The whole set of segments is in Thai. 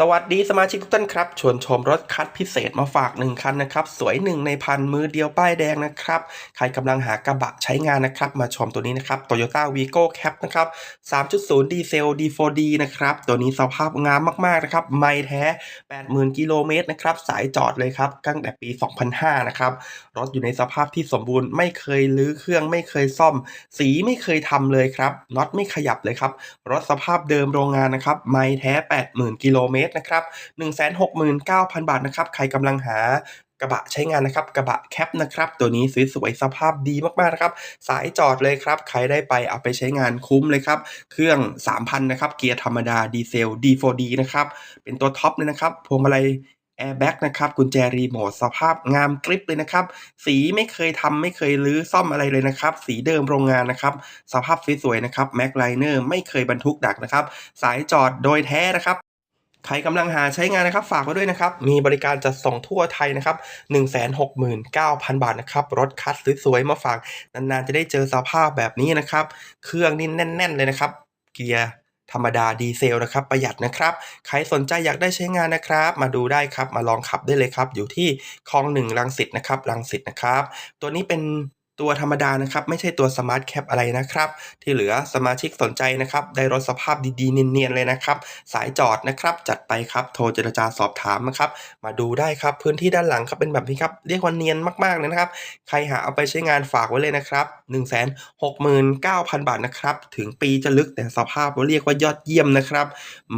สวัสดีสมาชิกทุกท่านครับ ชวนชมรถคัดพิเศษมาฝากหนึ่งคันนะครับ สวยหนึ่งในพันมือเดียวป้ายแดงนะครับ ใครกำลังหากระบะใช้งานนะครับ มาชมตัวนี้นะครับ Toyota Vigo Cap นะครับ 3.0 ดีเซล D4D นะครับ ตัวนี้สภาพงามมาก ๆ นะครับ ไม่แท้ 80,000 กิโลเมตรนะครับ สายจอดเลยครับตั้งแต่ปี 2005 นะครับ รถอยู่ในสภาพที่สมบูรณ์ไม่เคยลื้อเครื่องไม่เคยซ่อม สีไม่เคยทำเลยครับน็อตไม่ขยับเลยครับรถสภาพเดิมโรงงานนะครับไม่แท้ 80,000 กิโลเมตรนะครับ169,000 บาทนะครับ ใครกำลังหากระบะใช้งานนะครับ กระบะแคปนะครับ ตัวนี้สวยๆสภาพดีมากๆนะครับ สายจอดเลยครับ ใครได้ไปเอาไปใช้งานคุ้มเลยครับ เครื่อง 3,000 นะครับ เกียร์ธรรมดาดีเซล D4D นะครับ เป็นตัวท็อปเลยนะครับ พวงมาลัยแอร์แบ็กนะครับ กุญแจรีโมทสภาพงามกริบเลยนะครับ สีไม่เคยทำไม่เคยรื้อซ่อมอะไรเลยนะครับ สีเดิมโรงงานนะครับ สภาพสวยๆนะครับแม็กไลเนอร์ไม่เคยบรรทุกดักนะครับ สายจอดโดยแท้นะครับ ใครกำลังหาใช้งานนะครับฝากไว้ด้วยนะครับ มีบริการจัดส่งทั่วไทยนะครับ 169,000 บาทนะครับ รถคัสสวยๆ มาฝาก นานๆ จะได้เจอสภาพแบบนี้นะครับ เครื่องนี่แน่น ๆ เลยนะครับ เกียร์ธรรมดาดีเซลนะครับ ประหยัดนะครับ ใครสนใจอยากได้ใช้งานนะครับ มาดูได้ครับ มาลองขับได้เลยครับ อยู่ที่คลองหนึ่งรังสิตนะครับรังสิตนะครับ ตัวนี้เป็น ตัวธรรมดานะครับไม่ใช่ตัวสมาร์ทแคปอะไรนะครับ ที่เหลือสมาชิกสนใจนะครับได้รถสภาพดีๆ เนียนๆเลยนะครับ สายจอดนะครับจัดไปครับโทรเจรจาสอบถามนะครับ มาดูได้ครับพื้นที่ด้านหลังครับเป็นแบบนี้ครับเรียกว่าเนียนมากๆเลยนะครับ ใครหาเอาไปใช้งานฝากไว้เลยนะครับ 169,000 บาทนะครับ ถึงปีจะลึกแต่สภาพเรียกว่ายอดเยี่ยมนะครับ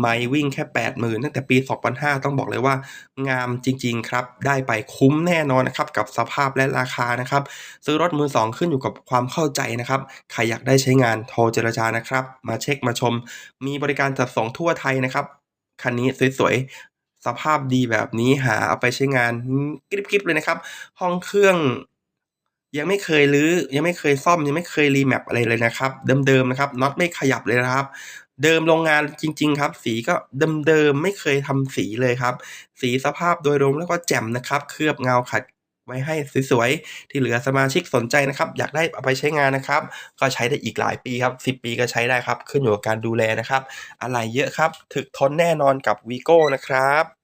ไม่วิ่งแค่ 80,000ตั้งแต่ปี 2005 ต้องบอกเลยว่า งามจริง ๆ ครับ ได้ไปคุ้มแน่นอนนะครับกับสภาพและราคานะครับ ซื้อรถมือ2ขึ้นอยู่กับความเข้าใจนะครับ ใครอยากได้ใช้งานโทรเจรจานะครับ มาเช็คมาชม มีบริการจัดส่งทั่วไทยนะครับ คันนี้สวยๆ สภาพดีแบบนี้หาเอาไปใช้งานอืมกริบๆเลยนะครับ ห้องเครื่องยังไม่เคยรื้อยังไม่เคยซ่อมยังไม่เคย remap อะไรเลยนะครับ เดิมๆนะครับน็อตไม่ขยับเลยนะครับ เดิมโรงงานจริง ๆ ครับ สีก็เดิมๆไม่เคยทำสีเลยครับ สีสภาพโดยรวมแล้วก็แจ่มนะครับ เคลือบเงาขัด ไว้ให้สวยๆ ที่เหลือสมาชิกสนใจนะครับ อยากได้เอาไปใช้งานนะครับ ก็ใช้ได้อีกหลายปีครับ 10 ปีก็ใช้ได้ครับ ขึ้นอยู่กับการดูแลนะครับ อะไรเยอะครับ ถึกทนแน่นอนกับ v ีโก้นะครับ